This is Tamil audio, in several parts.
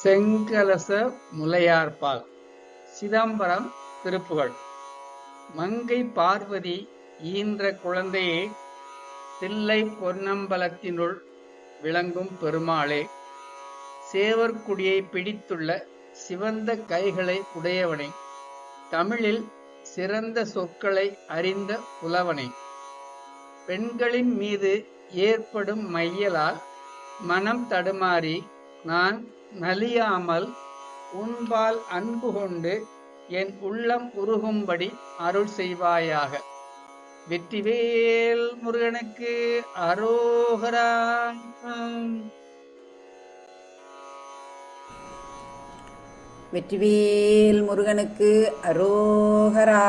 செங்கலச முலையார்பால் சிதம்பரம் திருப்புகழ். மங்கை பார்வதி ஈன்ற குழந்தையே தில்லை பொன்னம்பலத்தினுள் விளங்கும் பெருமாளே. சேவர்குடியை பிடித்துள்ள சிவந்த கைகளை உடையவனே. தமிழில் சிறந்த சொற்களை அறிந்த புலவனே. பெண்களின் மீது ஏற்படும் மையலால் மனம் தடுமாறி நான் நலியாமல் உன்பால் அன்பு கொண்டு என் உள்ளம் உருகும்படி அருள் செய்வாயாக. வெற்றிவேல் முருகனுக்கு அரோகரா. வெற்றிவேல் முருகனுக்கு அரோகரா.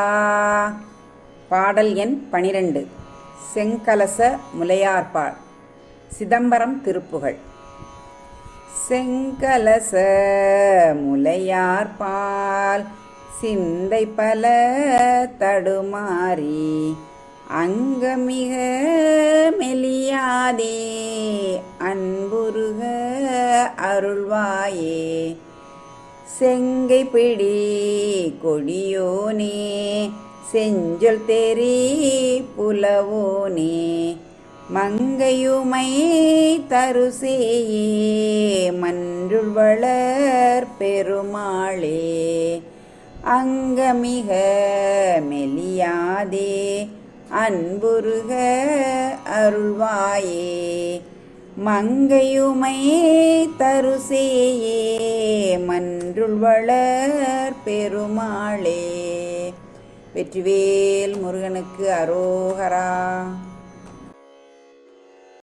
பாடல் எண் பனிரெண்டு. செங்கலச முலையார்பாள். சிதம்பரம் திருப்புகழ் செங்கலச முலையார்பால் சிந்தை பல தடுமாறி அங்கமிக மெலியாதே அன்புருக அருள்வாயே. செங்கை பிடி கொடியோனே செஞ்சொல் தெரி புலவோனே மங்கையுமை தருசேயே மன்றுள் வளர் பெருமாளே. அங்கமிக மெலியாதே அன்புருக அருள்வாயே. மங்கையுமை தருசேயே மன்றுள் வளர் பெருமாளே. வெற்றிவேல் முருகனுக்கு அரோகரா.